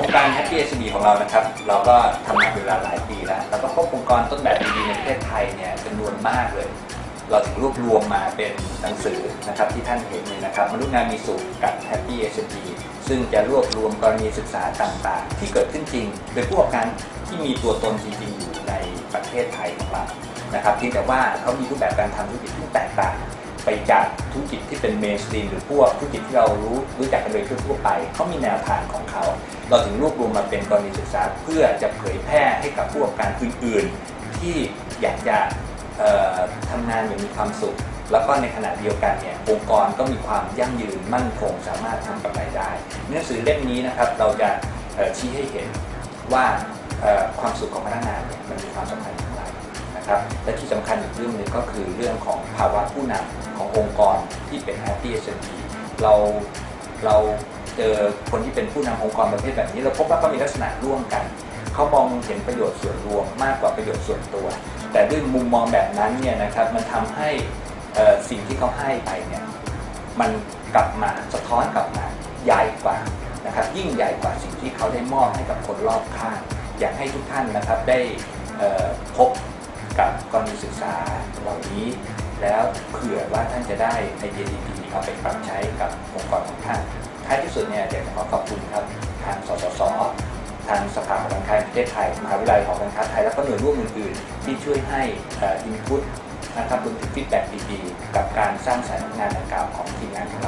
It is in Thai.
รงการ Happy SME ของเรานะครับ เราก็ทำงานเป็นเวลาหลายปีแล้ว แล้วก็พบองค์กรต้นแบบดีๆในประเทศไทยเนี่ยจำนวนมากเลย เราถึงรวบรวมมาเป็นหนังสือนะครับที่ท่านเห็นเนี่ยนะครับมนุษย์งานมีสุขกับ Happy SME ซึ่งจะรวบรวมกรณีศึกษาต่างๆ ที่เกิดขึ้นจริงโดยผู้ประกอบการที่มีตัวตนจริงๆอยู่ในประเทศไทยของเรานะครับเพียงแต่ว่าเขามีรูปแบบการทำธุรกิจที่แตกต่าง ไปจากธุรกิจที่เป็นเมนสตรีมหรือพวกธุรกิจที่เรารู้รู้จักกันโดยทั่วไปเขามีแนวทางของเขา เราถึงรวบรวมมาเป็นกรณีศึกษาเพื่อจะเผยแพร่ให้กับผู้ประกอบการอื่นๆ ที่อยากจะเอ่อทำงานอย่างมีความสุข แล้วก็ในขณะเดียวกันเนี่ยองค์กรก็มีความยั่งยืนมั่นคงสามารถทำกำไรได้หนังสือเล่มนี้นะครับเราจะชี้ให้เห็นว่าความสุขของพนักงานเนี่ยมันมีความสำคัญ นะครับและที่สำคัญอีกเรื่องหนึงก็คือเรื่องของภาวะผู้นำขององค์กรที่เป็น Happy SME เราเราเจอคนที่เป็นผู้นำองค์กรประเภทแบบนี้ เราพบว่าเขามีลักษณะร่วมกัน เขามองเห็นประโยชน์ส่วนรวมมากกว่าประโยชน์ส่วนตัว แต่ด้วยมุมมองแบบนั้นเนี่ยนะครับมันทำให้สิ่งที่เขาให้ไปเนี่ยมันกลับมาสะท้อนกลับมาใหญ่กว่านะครับยิ่งใหญ่กว่าสิ่งที่เขาได้มอบให้กับคนรอบข้าง อยากให้ทุกท่านนะครับได้พบ ศึกษาเหล่านี้ แล้วเผื่อว่าท่านจะได้ไอเดียดีๆเอาไปปรับใช้กับองค์กรของท่าน ท้ายที่สุดเนี่ยอยากจะขอขอบคุณครับทางสสสทางสภาหอการค้าแห่งประเทศไทยมหาวิทยาลัยหอการค้าไทย แล้วก็หน่วยร่วมอื่นๆ ที่ช่วยให้อินพุตนะครับรวมถึงฟีดแบ็กดีๆกับการสร้างสรรค์งานดังกล่าวของทีมงานของเรา